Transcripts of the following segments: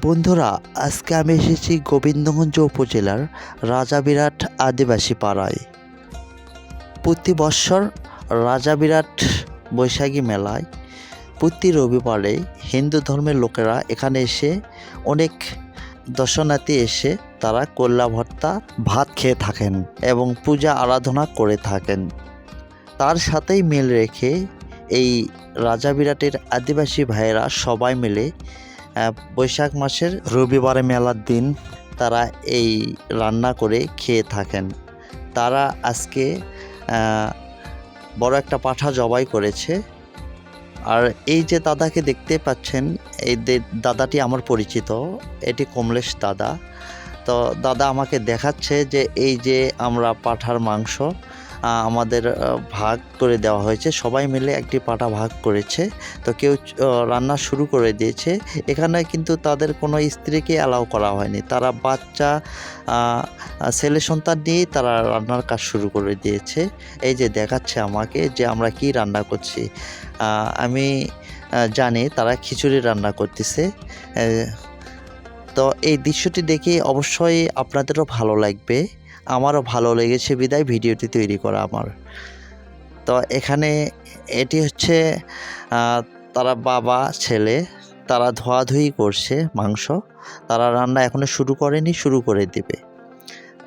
বন্ধুরা, আজকে আমি এসেছি গোবিন্দগঞ্জ উপজেলার রাজাবিরাট আদিবাসী পাড়ায়। প্রতি বৎসর রাজাবিরাট বৈশাখী মেলায় প্রতি রবিবারে হিন্দু ধর্মের লোকেরা এখানে এসে অনেক দর্শনার্থী এসে তারা কল্লা ভর্তা, ভাত খেয়ে থাকেন এবং পূজা আরাধনা করে থাকেন। তার সাথেই মিল রেখে এই রাজাবিরাটের আদিবাসী ভাইয়েরা সবাই মিলে বৈশাখ মাসের রবিবারে মেলার দিন তারা এই রান্না করে খেয়ে থাকেন। তারা আজকে বড় একটা পাঠা জবাই করেছে। আর এই যে দাদাকে দেখতে পাচ্ছেন, এই দাদাটি আমার পরিচিত, এটি কমলেশ দাদা। তো দাদা আমাকে দেখাচ্ছে যে এই যে আমরা পাঠার মাংস আমাদের ভাগ করে দেওয়া হয়েছে। সবাই মিলে একটি পাটা ভাগ করেছে। তো কেউ রান্না শুরু করে দিয়েছে। এখানে কিন্তু তাদের কোনো স্ত্রীকে অ্যালাউ করা হয়নি। তারা বাচ্চা ছেলে সন্তান নিয়েই তারা রান্নার কাজ শুরু করে দিয়েছে। এই যে দেখাচ্ছে আমাকে যে আমরা কি রান্না করছি। আমি জানি তারা খিচুড়ি রান্না করতেছে। তো এই দৃশ্যটি দেখে অবশ্যই আপনাদেরও ভালো লাগবে। আমারও ভালো লেগেছে বিদায় ভিডিওটি তৈরি করা আমার। তো এখানে এটি হচ্ছে তারা বাবা, ছেলে, তারা ধোয়াধুয়ি করছে মাংস, তারা রান্না এখনও শুরু করেনি, শুরু করে দিবে।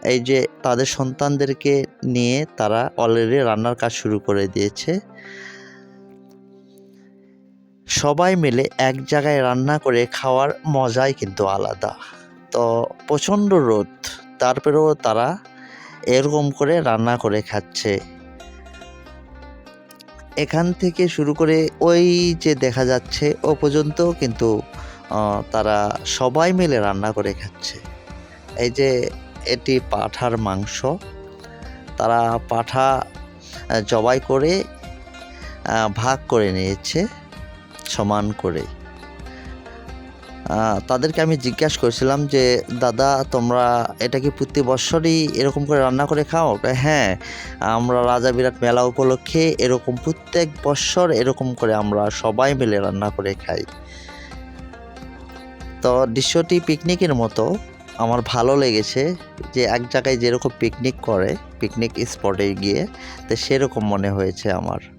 এই যে তাদের সন্তানদেরকে নিয়ে তারা অলরেডি রান্নার কাজ শুরু করে দিয়েছে। সবাই মিলে এক জায়গায় রান্না করে খাওয়ার মজাই কিন্তু আলাদা। তো প্রচণ্ড রোদ। তারপরেও তারা এরকম করে রান্না করে খাচ্ছে। এখান থেকে শুরু করে ওই যে দেখা যাচ্ছে, ও পর্যন্ত কিন্তু তারা সবাই মিলে রান্না করে খাচ্ছে। এই যে এটি পাঠার মাংস, তারা পাঠা জবাই করে ভাগ করে নিয়েছে, সমান করে। তাদেরকে আমি জিজ্ঞাসা করেছিলাম যে, দাদা, তোমরা এটা কি প্রতি বছরই এরকম করে রান্না করে খাও? হ্যাঁ আমরা রাজা বিরাট মেলা উপলক্ষে এরকম প্রত্যেক বছর এরকম করে আমরা সবাই মিলে রান্না করে খাই। তো দৃশ্যটি পিকনিকের মতো। আমার ভালো লেগেছে যে, এক জায়গায় যেরকম পিকনিক করে, পিকনিক স্পটে গিয়ে, তো সেরকম মনে হয়েছে আমার।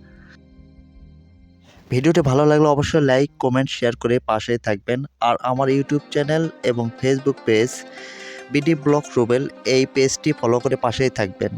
ভিডিওটি ভালো লাগলে অবশ্যই লাইক, কমেন্ট, শেয়ার করে পাশে থাকবেন। আর আমার ইউটিউব চ্যানেল এবং Facebook page, BD block Rubel, এই পেজটি ফলো করে পাশেই থাকবেন।